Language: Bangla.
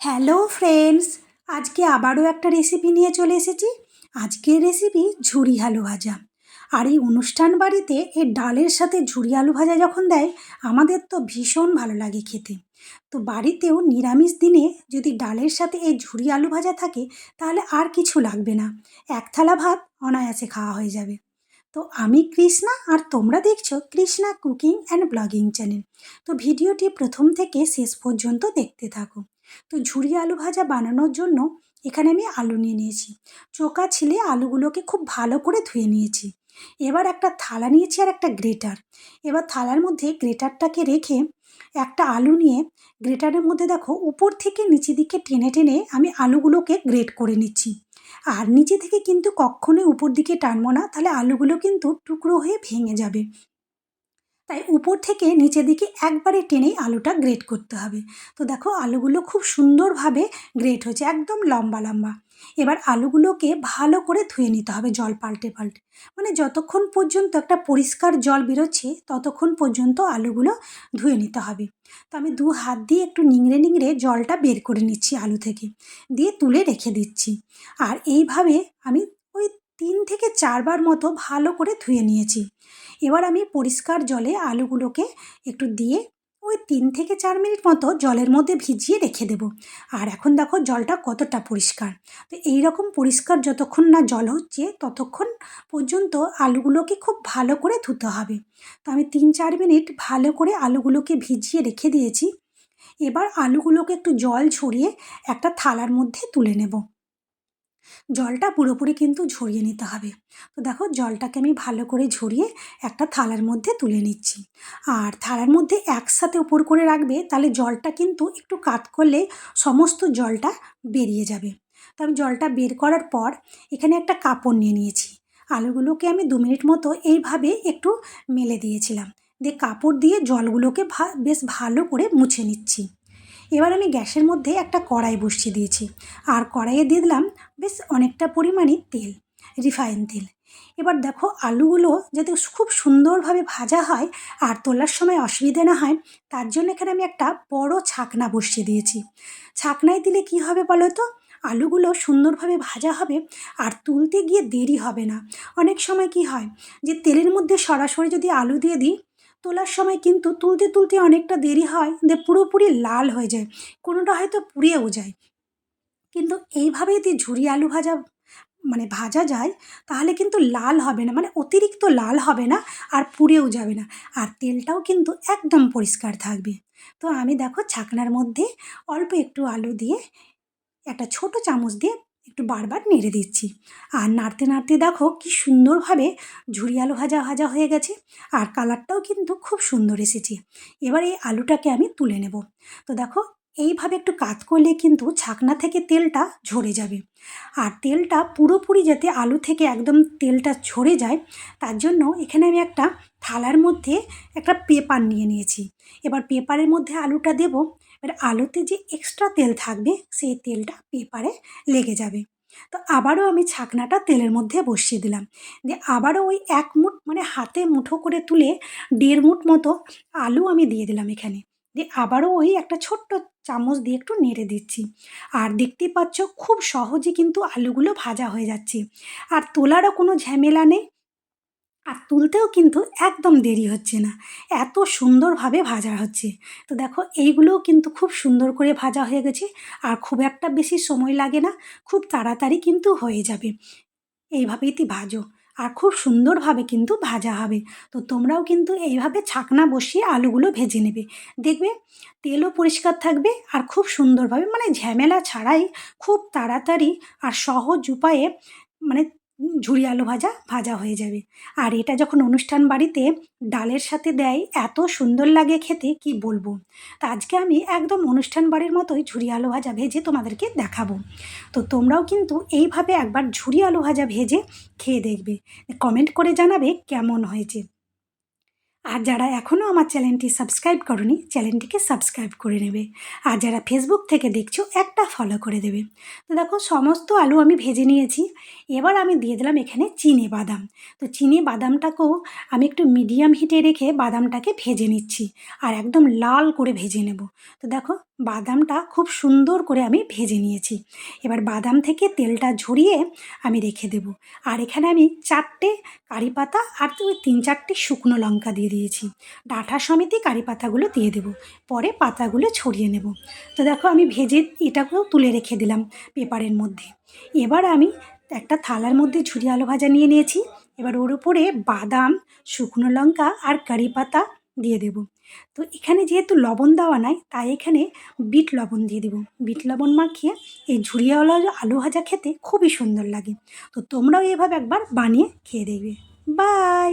হ্যালো ফ্রেন্ডস, আজকে আবারও একটা রেসিপি নিয়ে চলে এসেছি। আজকের রেসিপি ঝুরি আলু ভাজা। আর এই অনুষ্ঠান বাড়িতে এই ডালের সাথে ঝুরি আলু ভাজা যখন দেয়, আমাদের তো ভীষণ ভালো লাগে খেতে। তো বাড়িতেও নিরামিষ দিনে যদি ডালের সাথে এই ঝুরি আলু ভাজা থাকে, তাহলে আর কিছু লাগবে না। এক থালা ভাত অনায়াসে খাওয়া হয়ে যাবে। তো আমি কৃষ্ণা আর তোমরা দেখছ Krishna cooking and blogging channel. তো ভিডিওটি প্রথম থেকে শেষ পর্যন্ত দেখতে থাকো। তো ঝুরি আলু ভাজা বানানোর জন্য এখানে আমি আলু নিয়ে নিয়েছি। চোকা ছিলে আলুগুলোকে খুব ভালো করে ধুয়ে নিয়েছি। এবার একটা থালা নিয়েছি আর একটা গ্রেটার। এবার থালার মধ্যে গ্রেটারটাকে রেখে একটা আলু নিয়ে গ্রেটারের মধ্যে দেখো উপর থেকে নিচে দিকে টেনে টেনে আমি আলুগুলোকে গ্রেট করে নিচ্ছি। আর নিচে থেকে কিন্তু কখনোই উপর দিকে টানবো না, তাহলে আলুগুলো কিন্তু টুকরো হয়ে ভেঙে যাবে। তাই উপর থেকে নিচের দিকে একবারে টেনেই আলুটা গ্রেট করতে হবে। তো দেখো, আলুগুলো খুব সুন্দরভাবে গ্রেট হয়েছে, একদম লম্বা লম্বা। এবার আলুগুলোকে ভালো করে ধুয়ে নিতে হবে জল পাল্টে পাল্টে। মানে যতক্ষণ পর্যন্ত একটা পরিষ্কার জল বেরোচ্ছে, ততক্ষণ পর্যন্ত আলুগুলো ধুয়ে নিতে হবে। তো আমি দু হাত দিয়ে একটু নিংড়ে নিংড়ে জলটা বের করে নিচ্ছি আলু থেকে, দিয়ে তুলে রেখে দিচ্ছি। আর এইভাবে আমি ওই তিন থেকে চারবার মতো ভালো করে ধুয়ে নিয়েছি। এবার আমি পরিষ্কার জলে আলুগুলোকে একটু দিয়ে ওই তিন থেকে চার মিনিট মতো জলের মধ্যে ভিজিয়ে রেখে দেব। আর এখন দেখো জলটা কতটা পরিষ্কার। তো এই রকম পরিষ্কার যতক্ষণ না জল হচ্ছে, ততক্ষণ পর্যন্ত আলুগুলোকে খুব ভালো করে ধুতে হবে। তো আমি তিন চার মিনিট ভালো করে আলুগুলোকে ভিজিয়ে রেখে দিয়েছি। এবার আলুগুলোকে একটু জল ছড়িয়ে একটা থালার মধ্যে তুলে নেব। জলটা পুরোপুরি কিন্তু ঝরিয়ে নিতে হবে। তো দেখো, জলটাকে আমি ভালো করে ঝরিয়ে একটা থালার মধ্যে তুলে নিচ্ছি। আর থালার মধ্যে একসাথে উপর করে রাখবে, তাহলে জলটা কিন্তু একটু কাত করলে সমস্ত জলটা বেরিয়ে যাবে। তো আমি জলটা বের করার পর এখানে একটা কাপড় নিয়ে নিয়েছি। আলুগুলোকে আমি দু মিনিট মতো এইভাবে একটু মেলে দিয়েছিলাম। দিয়ে কাপড় দিয়ে জলগুলোকে বেশ ভালো করে মুছে নিচ্ছি। এবার আমি গ্যাসের মধ্যে একটা কড়াই বসিয়ে দিয়েছি। আর কড়াইয়ে দিয়ে দিলাম বেশ অনেকটা পরিমাণে তেল, রিফাইন তেল। এবার দেখো আলুগুলো যাতে খুব সুন্দরভাবে ভাজা হয় আর তোলার সময় অসুবিধে না হয়, তার জন্য এখানে আমি একটা বড় ছাকনা বসিয়ে দিয়েছি। ছাকনায় দিলে কি হবে বলো তো? আলুগুলো সুন্দরভাবে ভাজা হবে আর তুলতে গিয়ে দেরি হবে না। অনেক সময় কি হয় যে তেলের মধ্যে সরাসরি যদি আলু দিয়ে দিই তোলার সময় কিন্তু তুলতে তুলতে অনেকটা দেরি হয়, যে পুরোপুরি লাল হয়ে যায়, কোনোটা হয়তো পুড়িয়েও যায়। কিন্তু এইভাবে যদি ঝুরি আলু ভাজা মানে ভাজা যায়, তাহলে কিন্তু লাল হবে না মানে অতিরিক্ত লাল হবে না আর পুড়েও যাবে না। আর তেলটাও কিন্তু একদম পরিষ্কার থাকবে। তো আমি দেখো ছাকনার মধ্যে অল্প একটু আলু দিয়ে একটা ছোট চামচ দিয়ে একটু বারবার নেড়ে দিচ্ছি। আর নাড়তে নাড়তে দেখো কি সুন্দরভাবে ঝুরি আলু ভাজা ভাজা হয়ে গেছে। আর কালারটাও কিন্তু খুব সুন্দর এসেছে। এবার এই আলুটাকে আমি তুলে নেব। তো দেখো, এইভাবে একটু কাত করলে কিন্তু ছাকনা থেকে তেলটা ঝরে যাবে। আর তেলটা পুরোপুরি যাতে আলু থেকে একদম তেলটা ঝরে যায়, তার জন্য এখানে আমি একটা থালার মধ্যে একটা পেপার নিয়ে নিয়েছি। এবার পেপারের মধ্যে আলুটা দেব। এবার আলুতে যে এক্সট্রা তেল থাকবে, সেই তেলটা পেপারে লেগে যাবে। তো আবারও আমি ছাকনাটা তেলের মধ্যে বসিয়ে দিলাম। দিয়ে আবারও ওই এক মুঠ মানে হাতে মুঠো করে তুলে দেড় মুঠ মতো আলু আমি দিয়ে দিলাম এখানে। দিয়ে আবারও ওই একটা ছোট্ট চামচ দিয়ে একটু নেড়ে দিচ্ছি। আর দেখতেই পাচ্ছ, খুব সহজে কিন্তু আলুগুলো ভাজা হয়ে যাচ্ছে। আর তোলারও কোনো ঝামেলা নেই। আর তুলতেও কিন্তু একদম দেরি হচ্ছে না। এত সুন্দরভাবে ভাজা হচ্ছে। তো দেখো, এইগুলোও কিন্তু খুব সুন্দর করে ভাজা হয়ে গেছে। আর খুব একটা বেশি সময় লাগে না, খুব তাড়াতাড়ি কিন্তু হয়ে যাবে। এইভাবেই তুই ভাজো। আর খুব সুন্দরভাবে কিন্তু ভাজা হবে। তো তোমরাও কিন্তু এইভাবে ছাকনা বসিয়ে আলুগুলো ভেজে নেবে। দেখবে, তেলও পরিষ্কার থাকবে আর খুব সুন্দরভাবে মানে ঝামেলা ছাড়াই খুব তাড়াতাড়ি আর সহজ উপায়ে মানে ঝুরি আলু ভাজা ভাজা হয়ে যাবে। আর এটা যখন অনুষ্ঠান বাড়িতে ডালের সাথে দেয়, এত সুন্দর লাগে খেতে, কি বলব? তা আজকে আমি একদম অনুষ্ঠান বাড়ির মতোই ঝুড়ি আলু ভাজা ভেজে তোমাদেরকে দেখাবো। তো তোমরাও কিন্তু এইভাবে একবার ঝুড়ি আলু ভাজা ভেজে খেয়ে দেখবে। কমেন্ট করে জানাবে কেমন হয়েছে। আর যারা এখনও আমার চ্যানেলটি সাবস্ক্রাইব করনি, চ্যানেলটিকে সাবস্ক্রাইব করে নেবে। আর যারা ফেসবুক থেকে দেখছ, একটা ফলো করে দেবে। তো দেখো, সমস্ত আলু আমি ভেজে নিয়েছি। এবার আমি দিয়ে দিলাম এখানে চিনি বাদাম। তো চিনি বাদামটাকেও আমি একটু মিডিয়াম হিটে রেখে বাদামটাকে ভেজে নিচ্ছি। আর একদম লাল করে ভেজে নেব। তো দেখো বাদামটা খুব সুন্দর করে আমি ভেজে নিয়েছি। এবার বাদাম থেকে তেলটা ঝরিয়ে আমি রেখে দেব। আর এখানে আমি চারটে কারি পাতা আর তিন চারটে শুকনো লঙ্কা দিয়ে দিয়েছি। ডাঁটা সমেতই কারি পাতাগুলো দিয়ে দেবো। পরে পাতাগুলো ছড়িয়ে নেব। তো দেখো আমি ভেজে এটাকেও তুলে রেখে দিলাম পেপারের মধ্যে। এবার আমি একটা থালার মধ্যে ঝুরি আলু ভাজা নিয়ে নিয়েছি। এবার ওর উপরে বাদাম, শুকনো লঙ্কা আর কারি পাতা দিয়ে দেব। তো এখানে যেহেতু লবণ দেওয়া নাই, তাই এখানে বিট লবণ দিয়ে দেবো। বিট লবণ মাখিয়ে এই ঝুরিয়াওয়ালা আলু ভাজা খেতে খুবই সুন্দর লাগে। তো তোমরাও এভাবে একবার বানিয়ে খেয়ে দেখবে। বাই!